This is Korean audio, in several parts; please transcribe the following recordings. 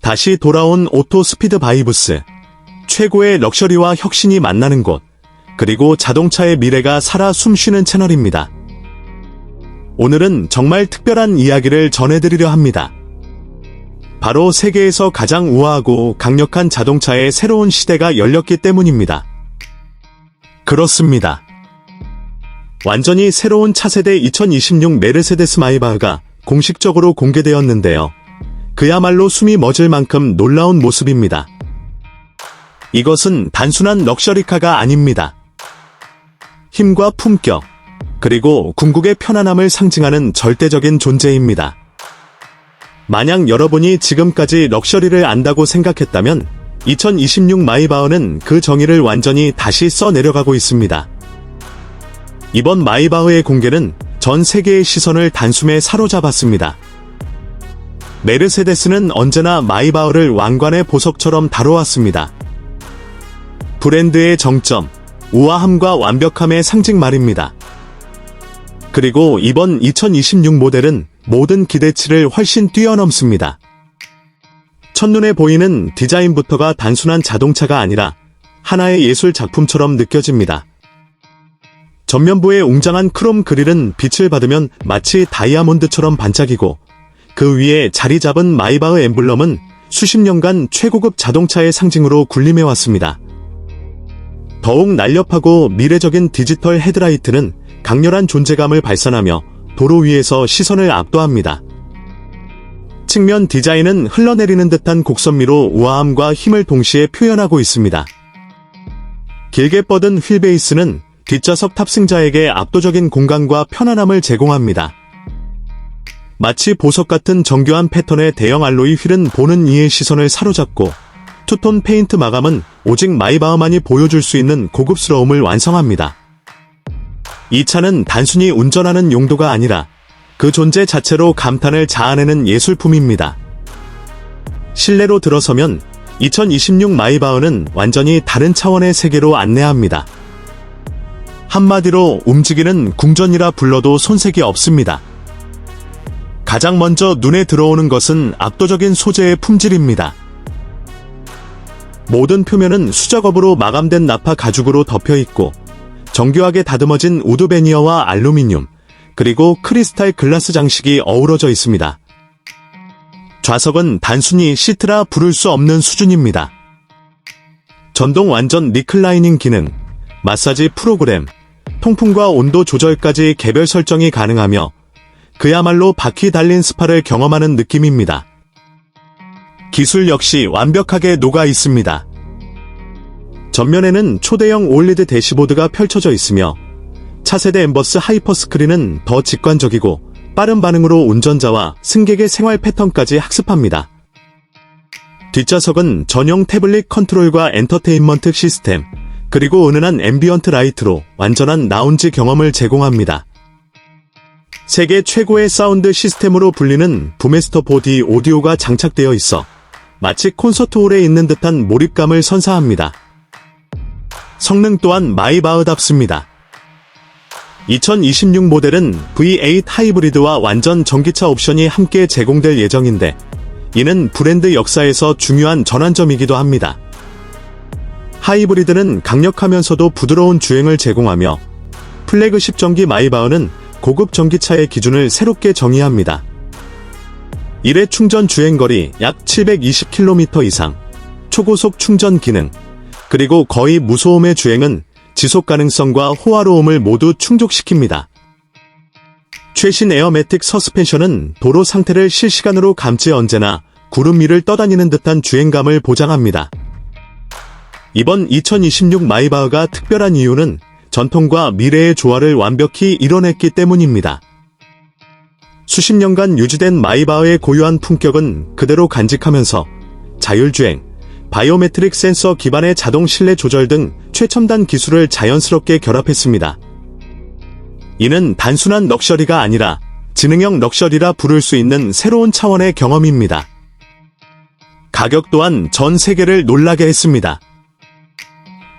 다시 돌아온 오토 스피드 바이브스. 최고의 럭셔리와 혁신이 만나는 곳. 그리고 자동차의 미래가 살아 숨쉬는 채널입니다. 오늘은 정말 특별한 이야기를 전해드리려 합니다. 바로 세계에서 가장 우아하고 강력한 자동차의 새로운 시대가 열렸기 때문입니다. 그렇습니다. 완전히 새로운 차세대 2026 메르세데스 마이바흐가 공식적으로 공개되었는데요. 그야말로 숨이 멎을 만큼 놀라운 모습입니다. 이것은 단순한 럭셔리카가 아닙니다. 힘과 품격, 그리고 궁극의 편안함을 상징하는 절대적인 존재입니다. 만약 여러분이 지금까지 럭셔리를 안다고 생각했다면 2026 마이바흐는 그 정의를 완전히 다시 써내려가고 있습니다. 이번 마이바흐의 공개는 전 세계의 시선을 단숨에 사로잡았습니다. 메르세데스는 언제나 마이바흐를 왕관의 보석처럼 다뤄왔습니다. 브랜드의 정점, 우아함과 완벽함의 상징 말입니다. 그리고 이번 2026 모델은 모든 기대치를 훨씬 뛰어넘습니다. 첫눈에 보이는 디자인부터가 단순한 자동차가 아니라 하나의 예술 작품처럼 느껴집니다. 전면부의 웅장한 크롬 그릴은 빛을 받으면 마치 다이아몬드처럼 반짝이고 그 위에 자리 잡은 마이바흐 엠블럼은 수십 년간 최고급 자동차의 상징으로 군림해왔습니다. 더욱 날렵하고 미래적인 디지털 헤드라이트는 강렬한 존재감을 발산하며 도로 위에서 시선을 압도합니다. 측면 디자인은 흘러내리는 듯한 곡선미로 우아함과 힘을 동시에 표현하고 있습니다. 길게 뻗은 휠베이스는 뒷좌석 탑승자에게 압도적인 공간과 편안함을 제공합니다. 마치 보석 같은 정교한 패턴의 대형 알로이 휠은 보는 이의 시선을 사로잡고 투톤 페인트 마감은 오직 마이바흐만이 보여줄 수 있는 고급스러움을 완성합니다. 이 차는 단순히 운전하는 용도가 아니라 그 존재 자체로 감탄을 자아내는 예술품입니다. 실내로 들어서면 2026 마이바흐는 완전히 다른 차원의 세계로 안내합니다. 한마디로 움직이는 궁전이라 불러도 손색이 없습니다. 가장 먼저 눈에 들어오는 것은 압도적인 소재의 품질입니다. 모든 표면은 수작업으로 마감된 나파 가죽으로 덮여 있고 정교하게 다듬어진 우드 베니어와 알루미늄, 그리고 크리스탈 글라스 장식이 어우러져 있습니다. 좌석은 단순히 시트라 부를 수 없는 수준입니다. 전동 완전 리클라이닝 기능, 마사지 프로그램, 통풍과 온도 조절까지 개별 설정이 가능하며 그야말로 바퀴 달린 스파를 경험하는 느낌입니다. 기술 역시 완벽하게 녹아 있습니다. 전면에는 초대형 올리드 대시보드가 펼쳐져 있으며 차세대 엠버스 하이퍼 스크린은 더 직관적이고 빠른 반응으로 운전자와 승객의 생활 패턴까지 학습합니다. 뒷좌석은 전용 태블릿 컨트롤과 엔터테인먼트 시스템, 그리고 은은한 앰비언트 라이트로 완전한 라운지 경험을 제공합니다. 세계 최고의 사운드 시스템으로 불리는 부메스터 보디 오디오가 장착되어 있어 마치 콘서트홀에 있는 듯한 몰입감을 선사합니다. 성능 또한 마이바흐답습니다. 2026 모델은 V8 하이브리드와 완전 전기차 옵션이 함께 제공될 예정인데 이는 브랜드 역사에서 중요한 전환점이기도 합니다. 하이브리드는 강력하면서도 부드러운 주행을 제공하며 플래그십 전기 마이바흐는 고급 전기차의 기준을 새롭게 정의합니다. 1회 충전 주행거리 약 720km 이상, 초고속 충전 기능, 그리고 거의 무소음의 주행은 지속 가능성과 호화로움을 모두 충족시킵니다. 최신 에어매틱 서스펜션은 도로 상태를 실시간으로 감지 언제나 구름 위를 떠다니는 듯한 주행감을 보장합니다. 이번 2026 마이바흐가 특별한 이유는 전통과 미래의 조화를 완벽히 이뤄냈기 때문입니다. 수십 년간 유지된 마이바흐의 고유한 품격은 그대로 간직하면서 자율주행, 바이오메트릭 센서 기반의 자동 실내 조절 등 최첨단 기술을 자연스럽게 결합했습니다. 이는 단순한 럭셔리가 아니라 지능형 럭셔리라 부를 수 있는 새로운 차원의 경험입니다. 가격 또한 전 세계를 놀라게 했습니다.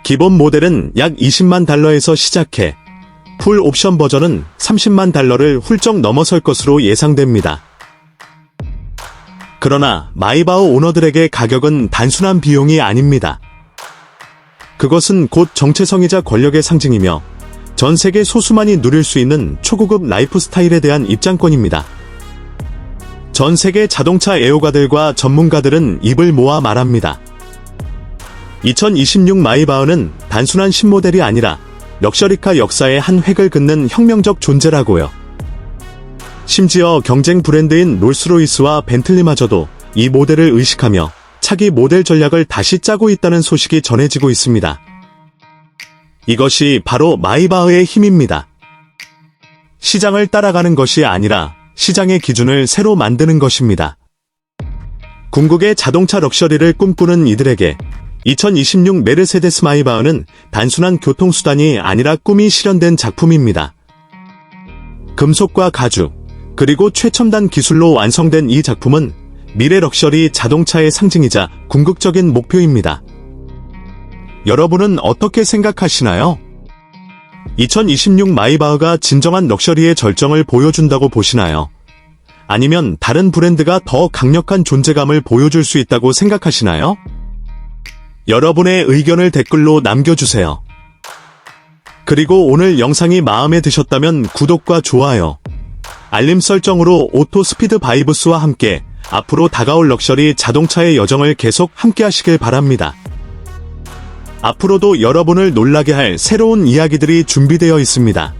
기본 모델은 약 20만 달러에서 시작해 풀 옵션 버전은 30만 달러를 훌쩍 넘어설 것으로 예상됩니다. 그러나 마이바흐 오너들에게 가격은 단순한 비용이 아닙니다. 그것은 곧 정체성이자 권력의 상징이며 전 세계 소수만이 누릴 수 있는 초고급 라이프 스타일에 대한 입장권입니다. 전 세계 자동차 애호가들과 전문가들은 입을 모아 말합니다. 2026 마이바흐는 단순한 신모델이 아니라 럭셔리카 역사의 한 획을 긋는 혁명적 존재라고요. 심지어 경쟁 브랜드인 롤스로이스와 벤틀리마저도 이 모델을 의식하며 차기 모델 전략을 다시 짜고 있다는 소식이 전해지고 있습니다. 이것이 바로 마이바흐의 힘입니다. 시장을 따라가는 것이 아니라 시장의 기준을 새로 만드는 것입니다. 궁극의 자동차 럭셔리를 꿈꾸는 이들에게 2026 메르세데스 마이바흐는 단순한 교통수단이 아니라 꿈이 실현된 작품입니다. 금속과 가죽, 그리고 최첨단 기술로 완성된 이 작품은 미래 럭셔리 자동차의 상징이자 궁극적인 목표입니다. 여러분은 어떻게 생각하시나요? 2026 마이바흐가 진정한 럭셔리의 절정을 보여준다고 보시나요? 아니면 다른 브랜드가 더 강력한 존재감을 보여줄 수 있다고 생각하시나요? 여러분의 의견을 댓글로 남겨주세요. 그리고 오늘 영상이 마음에 드셨다면 구독과 좋아요, 알림 설정으로 오토 스피드 바이브스와 함께 앞으로 다가올 럭셔리 자동차의 여정을 계속 함께 하시길 바랍니다. 앞으로도 여러분을 놀라게 할 새로운 이야기들이 준비되어 있습니다.